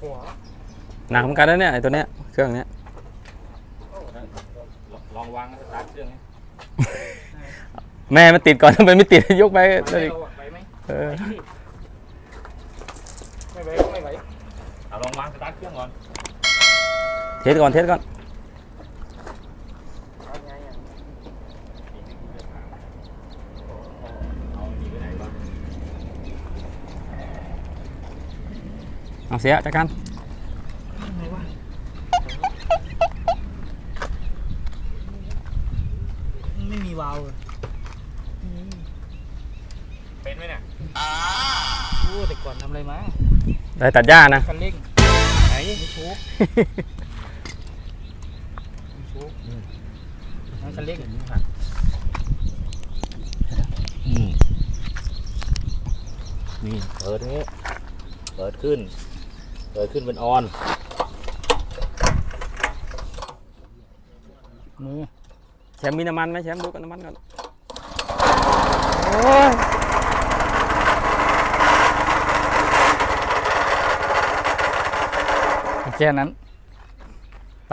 หัวหนักเหมือนกันนะเนี่ยไอ้ตัวเนี้ยเครื่องเนี้ยลองวางสตาร์ทเครื่องนี้แม่มันติดก่อนทำไมไม่ติดยกไปไปเลยไหมไหมเออไม่ไหวก็ไม่ไหวเอาลองวางสตาร์ทเครื่องก่อนเทสก่อนเทสก่อน เอาไงอะ เอาดีไปไหนบ้าง เอาเสียจัดการไงวะไม่มีวาล์วเลยเป็นไหมเนี่ยโอ้แต่ก่อนทำอะไรมาได้ตัดหญ้านะคันเร่งไหนไม่ชุบไม่ชุบนั่นคันเร่งอืมนี่เปิดนี้ เปิดขึ้น เปิดขึ้นเป็นออนมือแชมป์มีน้ำมันไหมแชมป์ดูกันน้ำมันก่อนโอ้ยแค่นั้น ไป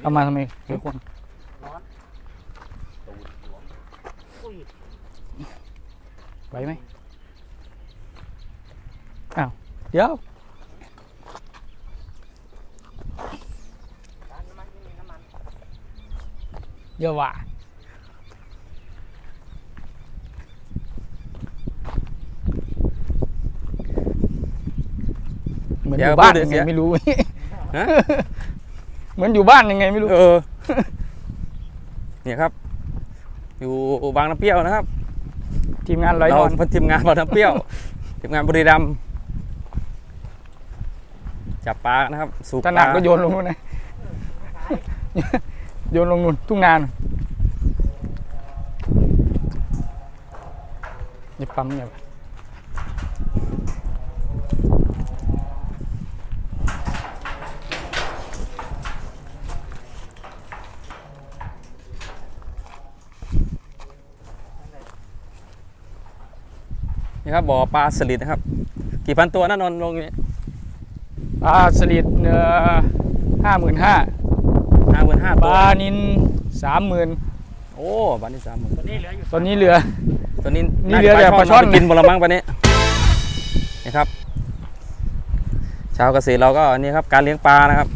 เอามาทำไมทุกคน ไหวไหมอ้าวเดี๋ยวเดี๋ยวว่าเหมือนอยู่บ้านยังไงไม่รู้ฮะเหมือนอยู่บ้านยังไงไม่รู้ เออ เนี่ยครับ อยู่บางน้ำเปรี้ยวนะครับ ทีมงานร้อยนเราอนเป็นทีมงานบางน้ำเปรี้ยว ทีมงานบุรีรัมย์จับปลานะครับ สูบถปนัลาดก็โยนลงนู่นนะโยนลงนู่นทุ่งนานนี่ปั๊มเนี่ยว นี่ครับบ่อปลาสลิดนะครับ กี่พันตัวนะนนท์ลงอยู่นี่ปลาสลิดเนื้อห้าหมื่นห้าห้าหมื่นห้าปตัวลานินสามหมื่นโอ้บันนี้สามหมื่นตอนนี้เหลืออยู่ตอนนี้เหลือ ตัวนี้นี่เหลือแต่จะปลาช่อน ไปกินบละมั้งปะนี้นี่ครับชาวเกษตรเราก็อันนี้ครับการเลี้ยงปลานะครับ